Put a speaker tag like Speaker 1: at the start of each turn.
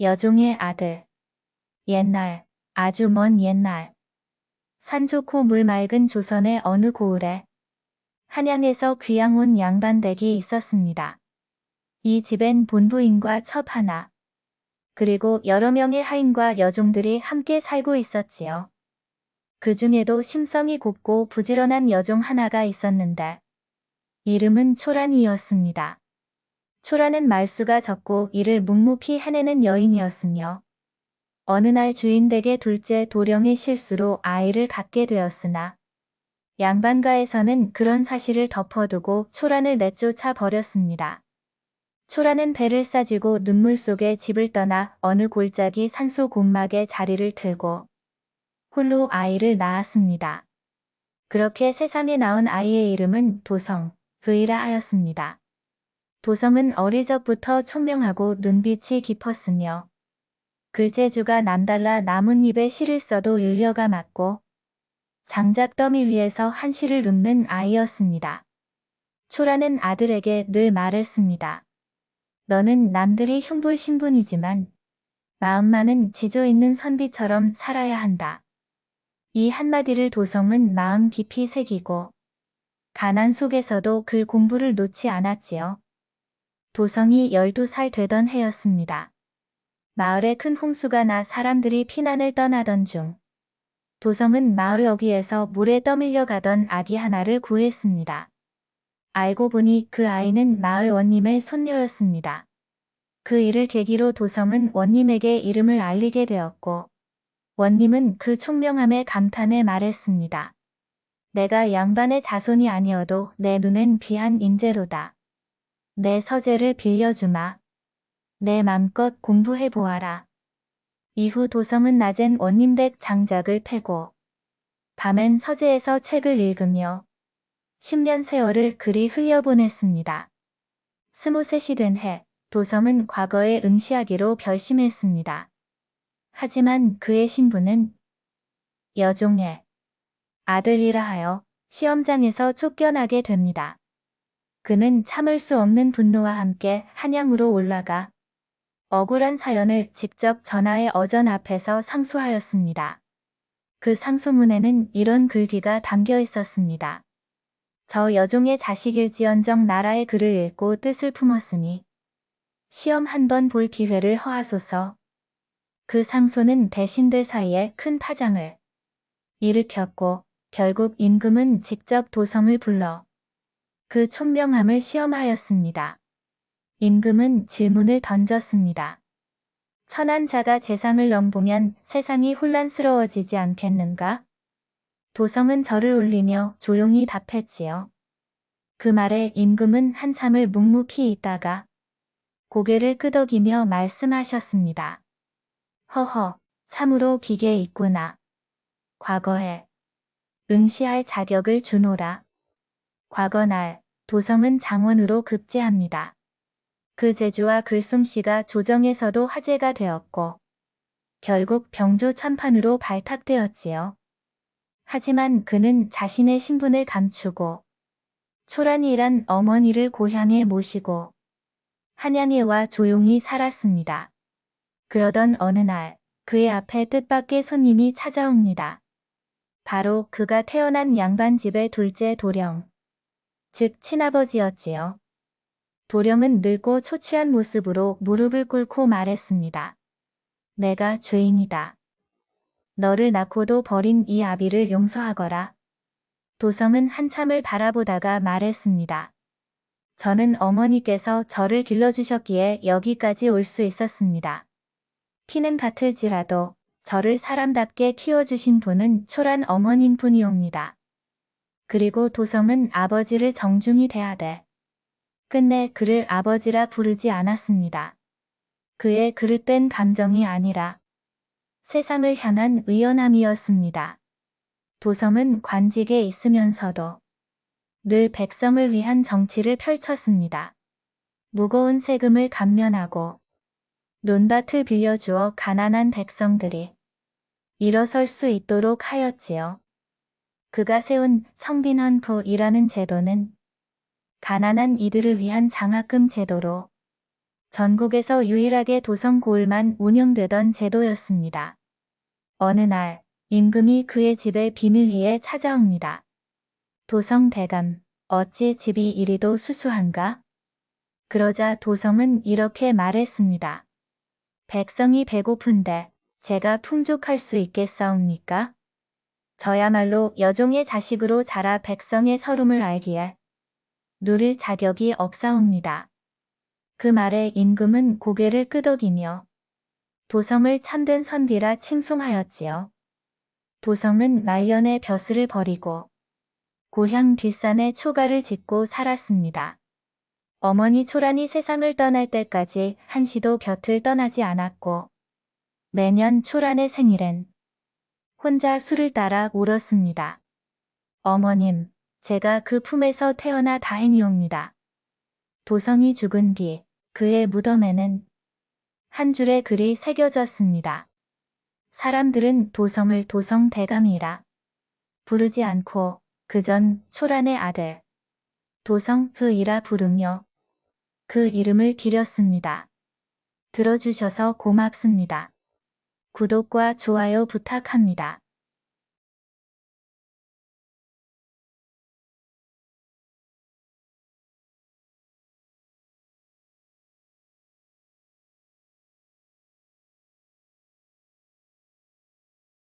Speaker 1: 여종의 아들. 옛날, 아주 먼 옛날. 산 좋고 물 맑은 조선의 어느 고을에 한양에서 귀양 온 양반댁이 있었습니다. 이 집엔 본부인과 첩 하나, 그리고 여러 명의 하인과 여종들이 함께 살고 있었지요. 그 중에도 심성이 곱고 부지런한 여종 하나가 있었는데, 이름은 초란이었습니다. 초라는 말수가 적고 이를 묵묵히 해내는 여인이었으며 어느 날 주인 댁의 둘째 도령의 실수로 아이를 갖게 되었으나 양반가에서는 그런 사실을 덮어두고 초란을 내쫓아 버렸습니다. 초라는 배를 싸쥐고 눈물 속에 집을 떠나 어느 골짜기 산소 곰막에 자리를 틀고 홀로 아이를 낳았습니다. 그렇게 세상에 나온 아이의 이름은 도성, 그이라 하였습니다. 도성은 어릴 적부터 총명하고 눈빛이 깊었으며 글재주가 남달라 나뭇잎에 시를 써도 윤려가 맞고 장작 더미 위에서 한 시를 읊는 아이였습니다. 초라는 아들에게 늘 말했습니다. 너는 남들이 흉불 신분이지만 마음만은 지조 있는 선비처럼 살아야 한다. 이 한마디를 도성은 마음 깊이 새기고 가난 속에서도 그 공부를 놓지 않았지요. 도성이 12살 되던 해였습니다. 마을에 큰 홍수가 나 사람들이 피난을 떠나던 중 도성은 마을 어귀에서 물에 떠밀려 가던 아기 하나를 구했습니다. 알고 보니 그 아이는 마을 원님의 손녀였습니다. 그 일을 계기로 도성은 원님에게 이름을 알리게 되었고 원님은 그 총명함에 감탄해 말했습니다. 내가 양반의 자손이 아니어도 내 눈엔 귀한 인재로다. 내 서재를 빌려주마. 내 맘껏 공부해 보아라. 이후 도성은 낮엔 원님 댁 장작을 패고 밤엔 서재에서 책을 읽으며 10년 세월을 그리 흘려보냈습니다. 스무셋이 된 해, 도성은 과거에 응시하기로 결심했습니다. 하지만 그의 신부는 여종의 아들이라 하여 시험장에서 쫓겨나게 됩니다. 그는 참을 수 없는 분노와 함께 한양으로 올라가 억울한 사연을 직접 전하의 어전 앞에서 상소하였습니다. 그 상소문에는 이런 글귀가 담겨 있었습니다. 저 여종의 자식일지언정 나라의 글을 읽고 뜻을 품었으니 시험 한 번 볼 기회를 허하소서. 그 상소는 대신들 사이에 큰 파장을 일으켰고 결국 임금은 직접 도성을 불러 그 총명함을 시험하였습니다. 임금은 질문을 던졌습니다. 천한 자가 재상을 넘보면 세상이 혼란스러워지지 않겠는가? 도성은 절을 올리며 조용히 답했지요. 그 말에 임금은 한참을 묵묵히 있다가 고개를 끄덕이며 말씀하셨습니다. 허허, 참으로 기계 있구나. 과거에 응시할 자격을 주노라. 과거 날 도성은 장원으로 급제합니다. 그 제주와 글솜씨가 조정에서도 화제가 되었고 결국 병조 참판으로 발탁되었지요. 하지만 그는 자신의 신분을 감추고 초란이란 어머니를 고향에 모시고 한양에 와 조용히 살았습니다. 그러던 어느 날 그의 앞에 뜻밖의 손님이 찾아옵니다. 바로 그가 태어난 양반 집의 둘째 도령, 즉 친아버지였지요. 도령은 늙고 초췌한 모습으로 무릎을 꿇고 말했습니다. 내가 죄인이다. 너를 낳고도 버린 이 아비를 용서하거라. 도성은 한참을 바라보다가 말했습니다. 저는 어머니께서 저를 길러주셨기에 여기까지 올 수 있었습니다. 피는 같을지라도 저를 사람답게 키워주신 분은 초란 어머님 뿐이옵니다. 그리고 도성은 아버지를 정중히 대하되 끝내 그를 아버지라 부르지 않았습니다. 그의 그릇된 감정이 아니라 세상을 향한 의연함이었습니다. 도성은 관직에 있으면서도 늘 백성을 위한 정치를 펼쳤습니다. 무거운 세금을 감면하고 논밭을 빌려주어 가난한 백성들이 일어설 수 있도록 하였지요. 그가 세운 청빈헌포이라는 제도는 가난한 이들을 위한 장학금 제도로 전국에서 유일하게 도성 고을만 운영되던 제도였습니다. 어느 날 임금이 그의 집에 비밀리에 찾아옵니다. 도성 대감, 어찌 집이 이리도 수수한가? 그러자 도성은 이렇게 말했습니다. 백성이 배고픈데 제가 풍족할 수 있겠사옵니까? 저야말로 여종의 자식으로 자라 백성의 서름을 알기에 누릴 자격이 없사옵니다. 그 말에 임금은 고개를 끄덕이며 도성을 참된 선비라 칭송하였지요. 도성은 말년의 벼슬을 버리고 고향 뒷산에 초가를 짓고 살았습니다. 어머니 초란이 세상을 떠날 때까지 한시도 곁을 떠나지 않았고 매년 초란의 생일엔 혼자 술을 따라 울었습니다. 어머님, 제가 그 품에서 태어나 다행이옵니다. 도성이 죽은 뒤 그의 무덤에는 한 줄의 글이 새겨졌습니다. 사람들은 도성을 도성 대감이라 부르지 않고 그 전 초란의 아들 도성 그이라 부르며 그 이름을 기렸습니다. 들어주셔서 고맙습니다. 구독과 좋아요 부탁합니다.